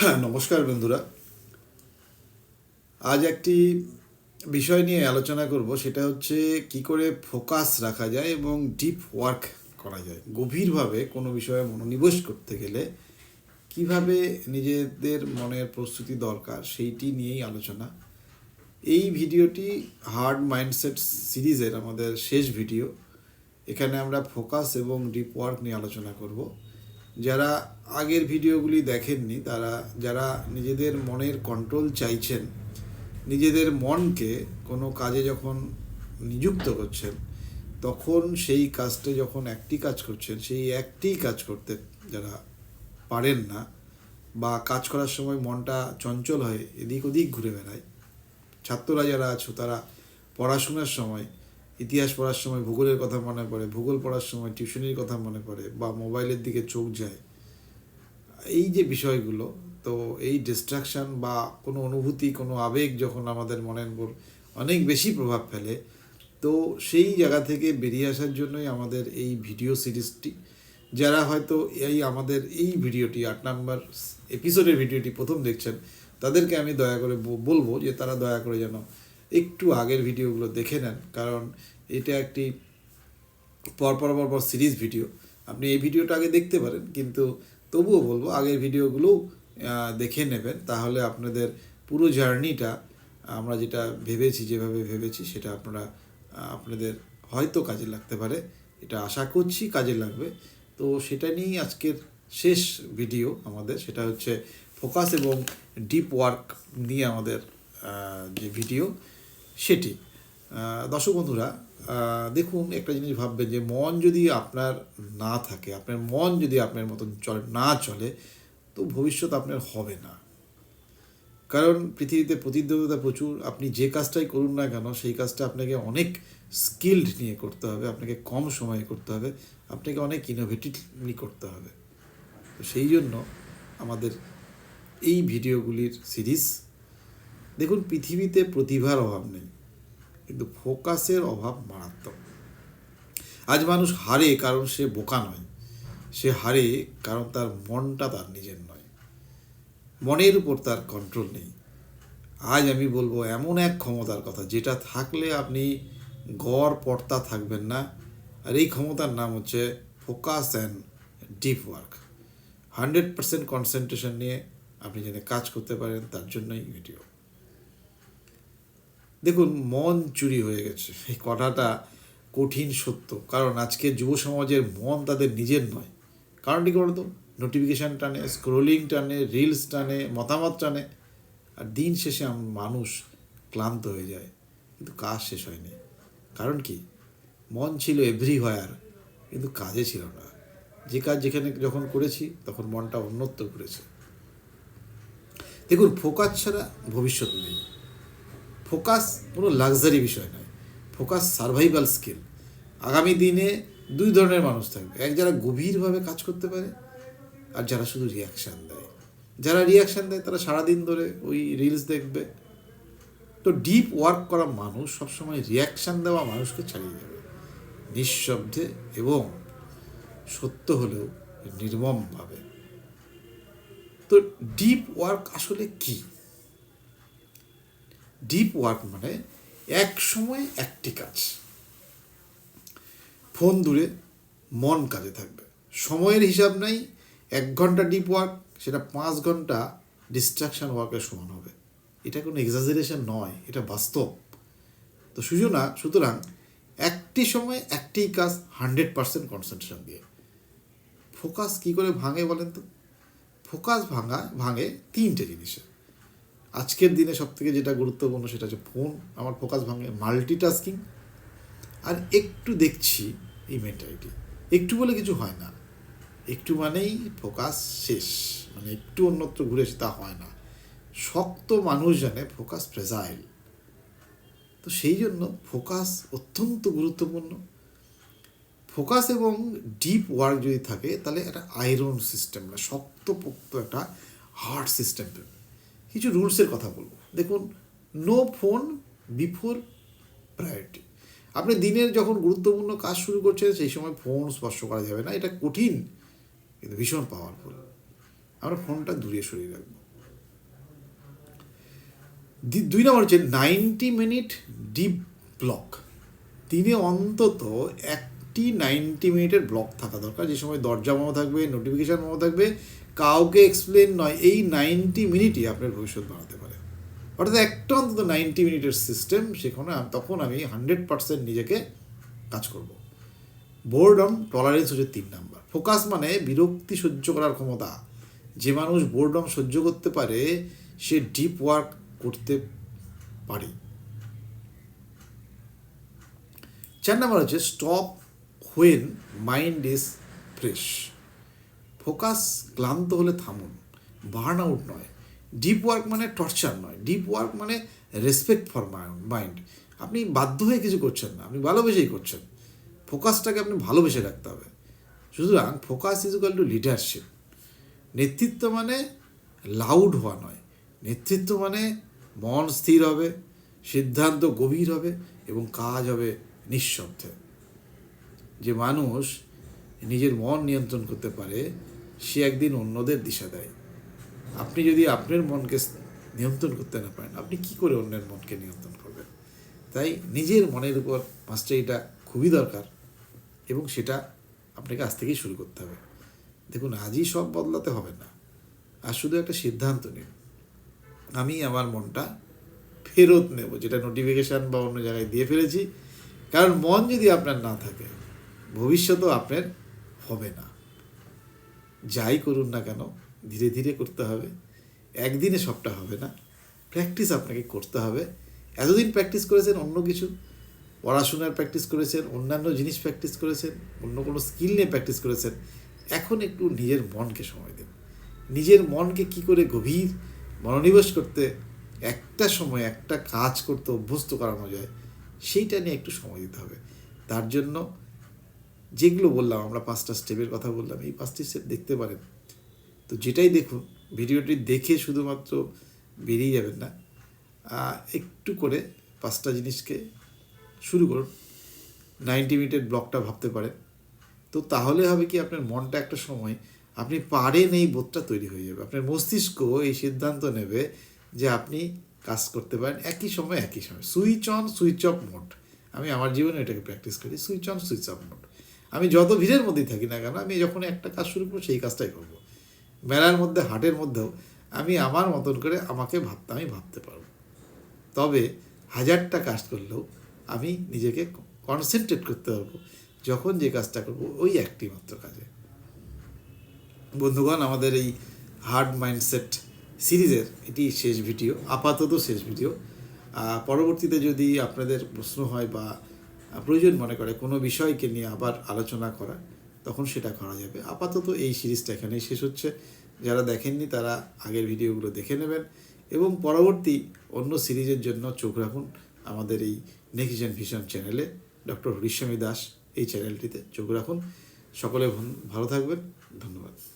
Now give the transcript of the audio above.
হ্যাঁ নমস্কার বন্ধুরা। আজ একটি বিষয় নিয়ে আলোচনা করব, সেটা হচ্ছে কি করে ফোকাস রাখা যায় এবং ডিপ ওয়ার্ক করা যায়। গভীরভাবে কোনো বিষয়ে মনোনিবেশ করতে গেলে কীভাবে নিজেদের মনের প্রস্তুতি দরকার সেইটি নিয়েই আলোচনা। এই ভিডিওটি হার্ড মাইন্ডসেট সিরিজের আমাদের শেষ ভিডিও। এখানে আমরা ফোকাস এবং ডিপ ওয়ার্ক নিয়ে আলোচনা করব। যারা আগের ভিডিওগুলি দেখেননি, তারা, যারা নিজেদের মনের কন্ট্রোল চাইছেন, নিজেদের মনকে কোনো কাজে যখন নিযুক্ত করছেন, তখন সেই কাজটা যখন একটি কাজ করছেন, সেই একটি কাজ করতে যারা পারেন না বা কাজ করার সময় মনটা চঞ্চল হয়, এদিক ওদিক ঘুরে বেড়ায়। ছাত্ররা যারা আছো, তারা পড়াশোনার সময় ইতিহাস পড়ার সময় ভূগোলের কথা মনে পড়ে, ভূগোল পড়ার সময় টিউশনির কথা মনে পড়ে বা মোবাইলের দিকে চোখ যায়, এই যে বিষয়গুলো, তো এই ডিস্ট্রাকশান বা কোনো অনুভূতি, কোনো আবেগ যখন আমাদের মনের উপর অনেক বেশি প্রভাব ফেলে, তো সেই জায়গা থেকে বেরিয়ে আসার জন্যই আমাদের এই ভিডিও সিরিজটি যারা হয়তো এই আমাদের এই ভিডিওটি আট নাম্বার এপিসোডের ভিডিওটি প্রথম দেখছেন, তাদেরকে আমি দয়া করে বলব যে তারা দয়া করে যেন একটু আগের ভিডিওগুলো দেখে নেন, কারণ এটা একটি পরপর পরপর সিরিজ ভিডিও। আপনি এই ভিডিওটা আগে দেখতে পারেন, কিন্তু তবুও বলব আগের ভিডিওগুলো দেখে নেবেন। তাহলে আপনাদের পুরো জার্নিটা আমরা যেটা ভেবেছি, যেভাবে ভেবেছি, সেটা আপনারা আপনাদের হয়তো কাজে লাগতে পারে। এটা আশা করছি কাজে লাগবে। তো সেটা নিয়েই আজকের শেষ ভিডিও আমাদের। সেটা হচ্ছে ফোকাস এবং ডিপ ওয়ার্ক নিয়ে আমাদের যে ভিডিও। সেটি। দর্শক বন্ধুরা দেখুন, একটা জিনিস ভাববেন যে, মন যদি আপনার না থাকে, আপনার মন যদি আপনার মতন চলে, না চলে, তো ভবিষ্যৎ আপনার হবে না। কারণ পৃথিবীতে প্রতিদ্বন্দ্বিতা প্রচুর, আপনি যে কাজটাই করুন না কেন, সেই কাজটা আপনাকে অনেক স্কিল্ড নিয়ে করতে হবে, আপনাকে কম সময়ে করতে হবে, আপনাকে অনেক ইনোভেটিভলি করতে হবে। তো সেই জন্য আমাদের এই ভিডিওগুলির সিরিজ দেখুন, পৃথিবীতে প্রতিভার অভাব নেই, কিন্তু ফোকাসের অভাব মারাত্মক। আজ মানুষ হারে কারণ সে বোকা নয়, সে হারে কারণ তার মনটা তার নিজের নয়। মনের উপর তার কন্ট্রোল নেই। আজ আমি বলব, এমন এক ক্ষমতার কথা, যেটা থাকলে আপনি গড় পর্তা থাকবেন না। আর এই ক্ষমতার নাম হচ্ছে focus and deep work. Hundred percent concentration নিয়ে আপনি যেন কাজ করতে পারেন, তার জন্যই ভিডিও দেখুন, মন চুরি হয়ে গেছে। এই কথাটা কঠিন সত্য। কারণ আজকে যুব সমাজের মন তাদের নিজের নয়। কারণটি কি বলতো? নোটিফিকেশান টানে স্ক্রোলিং টানে রিলস টানে, মতামত টানে। আর দিন শেষে মানুষ ক্লান্ত হয়ে যায়। কিন্তু কাজ শেষ হয়নি। কারণ কি? মন ছিল এভরিহয়ার কিন্তু কাজে ছিল না। যে কাজ যেখানে যখন করেছি, তখন মনটা অন্যত্র করেছে। দেখুন, ফোকাস ছাড়া ভবিষ্যৎ নেই। ফোকাস কোনো লাক্সারি বিষয় নয়। Focus survival skill. আগামী দিনে দুই ধরনের মানুষ থাকবে। এক যারা গভীরভাবে কাজ করতে পারে আর যারা শুধু রিয়াকশান দেয়। যারা রিয়াকশান দেয়, তারা সারাদিন ধরে ওই রিলস দেখবে। তো ডিপ ওয়ার্ক করা মানুষ সবসময় রিয়াকশান দেওয়া মানুষকে ছাড়িয়ে যাবে। নিঃশব্দে এবং সত্য হলেও নির্মমভাবে। তো ডিপ ওয়ার্ক আসলে কী? ডিপ ওয়ার্ক মানে এক সময় একটি কাজ। ফোন দূরে মন কাজে থাকবে। সময়ের হিসাব নাই, এক ঘণ্টা ডিপ ওয়ার্ক সেটা পাঁচ ঘণ্টা ডিস্ট্রাকশন ওয়ার্কের সমান হবে। এটা কোনো এক্সাজারেশন নয়, এটা বাস্তব। তো সুজনা সুতরাং একটি সময় একটি কাজ হান্ড্রেড পার্সেন্ট কনসেন্ট্রেশন দিয়ে। ফোকাস কী করে ভাঙে বলেন তো? ফোকাস ভাঙা, ভাঙে তিনটে জিনিসে। আজকের দিনে সব থেকে যেটা গুরুত্বপূর্ণ সেটা হচ্ছে ফোন। আমার ফোকাস ভাঙে মাল্টিটাস্কিং আর একটু দেখছি এই মেন্টালিটি একটু বলে কিছু হয় না। একটু মানেই ফোকাস শেষ। মানে একটু অন্যত্র ঘুরে তা হয় না। শক্ত মানুষ জানে ফোকাস ফ্রেজাইল তো সেই জন্য ফোকাস অত্যন্ত গুরুত্বপূর্ণ। ফোকাস এবং ডিপ ওয়ার্ক যদি থাকে, তাহলে একটা আয়রন সিস্টেম না শক্তপোক্ত একটা হার্ড সিস্টেম কিছু রুলসের কথা বলব। দেখুন নো ফোন বিফোর প্রায়োরিটি আপনি দিনের যখন গুরুত্বপূর্ণ কাজ শুরু করছেন, সেই সময় ফোন স্পর্শ করা যাবে না। এটা কঠিন, কিন্তু ভীষণ পাওয়ারফুল আমরা ফোনটা দূরে সরিয়ে রাখব। দুই নম্বর হচ্ছে নাইনটি মিনিট ডিপ ব্লক দিনে অন্তত একটি নাইনটি মিনিটের ব্লক থাকা দরকার। যে সময় দরজা বন্ধ থাকবে নোটিফিকেশান বন্ধ থাকবে কাউকে এক্সপ্লেন নয়, এই নাইনটি মিনিটই আপনার ভবিষ্যৎ বানাতে পারে। অর্থাৎ একটা অন্তত নাইনটি মিনিটের সিস্টেম সেখানে তখন আমি হান্ড্রেড পার্সেন্ট নিজেকে কাজ করব। বোর্ডম টলারেন্স হচ্ছে তিন নাম্বার। ফোকাস মানে বিরক্তি সহ্য করার ক্ষমতা। যে মানুষ বোর্ডম সহ্য করতে পারে, সে ডিপ ওয়ার্ক করতে পারে। চার নাম্বার হচ্ছে stop when mind is fresh focus ক্লান্ত হলে থামুন, বার্ন আউট নয়। ডিপ ওয়ার্ক মানে টর্চার নয়। ডিপ ওয়ার্ক মানে রেসপেক্ট ফর মাইন্ড আপনি বাধ্য হয়ে কিছু করছেন না, আপনি ভালোবেসেই করছেন। ফোকাসটাকে আপনি ভালোবেসে রাখতে হবে। সুতরাং focus is equal to leadership. নেতৃত্ব মানে লাউড হওয়া নয়। নেতৃত্ব মানে মন স্থির হবে, সিদ্ধান্ত গভীর হবে এবং কাজ হবে নিঃশব্দে। যে মানুষ নিজের মন নিয়ন্ত্রণ করতে পারে সে একদিন অন্যদের দিশা দেয়। আপনি যদি আপনার মনকে নিয়ন্ত্রণ করতে না পারেন, আপনি কি করে অন্যের মনকে নিয়ন্ত্রণ করবেন? তাই নিজের মনের উপর মাস্টারিটা খুবই দরকার এবং সেটা আপনাকে আজ থেকেই শুরু করতে হবে। দেখুন, আজই সব বদলাতে হবে না। আর শুধু একটা সিদ্ধান্ত নিন। আমি আমার মনটা ফেরত নেব, যেটা নোটিফিকেশান বা অন্য জায়গায় দিয়ে ফেলেছি। কারণ মন যদি আপনার না থাকে ভবিষ্যতেও আপনার হবে না। যাই করুন না কেন, ধীরে ধীরে করতে হবে। একদিনে সবটা হবে না। প্র্যাকটিস আপনাকে করতে হবে। এতদিন প্র্যাকটিস করেছেন, অন্য কিছু। পড়াশোনার প্র্যাকটিস করেছেন, অন্যান্য জিনিস প্র্যাকটিস করেছেন, অন্য কোনো স্কিল নিয়ে প্র্যাকটিস করেছেন। এখন একটু নিজের মনকে সময় দিন। নিজের মনকে কি করে গভীর মনোনিবেশ করতে, একটা সময় একটা কাজ করতে অভ্যস্ত করানো যায়, সেইটা নিয়ে একটু সময় দিতে হবে। তার জন্য যেগুলো বললাম, আমরা পাঁচটা স্টেপের কথা বললাম, এই পাঁচটি স্টেপ দেখতে পারেন। তো যেটাই দেখুন, ভিডিওটি দেখে শুধুমাত্র বেরিয়ে যাবেন না একটু করে পাঁচটা জিনিসকে শুরু করুন। নাইনটি মিনিটের ব্লকটা ভাবতে পারেন। তো তাহলে হবে কি, আপনার মনটা একটা সময় আপনি পারেন এই বোধটা তৈরি হয়ে যাবে। আপনার মস্তিষ্ক এই সিদ্ধান্ত নেবে যে আপনি কাজ করতে পারেন একই সময় একই সময়। Switch on, switch off mode. আমি আমার জীবনে এটাকে প্র্যাকটিস করি, switch on, switch off mode. আমি যত ভিড়ের মধ্যেই থাকি না কেন, আমি যখন একটা কাজ শুরু করব, সেই কাজটাই করব। মেলার মধ্যে, হাটের মধ্যেও আমি আমার মতন করে আমাকে ভাবতে, আমি ভাবতে পারব। তবে হাজারটা কাজ করলেও আমি নিজেকে কনসেন্ট্রেট করতে পারব, যখন যে কাজটা করব, ওই একটি মাত্র কাজে। বন্ধুগণ, আমাদের এই হার্ড মাইন্ডসেট সিরিজের এটি শেষ ভিডিও, আপাতত শেষ ভিডিও। পরবর্তীতে যদি আপনাদের প্রশ্ন হয় বা প্রয়োজন মনে করে কোনো বিষয়কে নিয়ে আবার আলোচনা করা, তখন সেটা করা যাবে। আপাতত এই সিরিজটা এখানেই শেষ হচ্ছে। যারা দেখেননি তারা আগের ভিডিওগুলো দেখে নেবেন এবং পরবর্তী অন্য সিরিজের জন্য চোখ রাখুন আমাদের এই নেক্সট জেন ভিশন চ্যানেলে ডক্টর হরিস্বামী দাস এই চ্যানেলটিতে চোখ রাখুন। সকলে ভালো থাকবেন। ধন্যবাদ।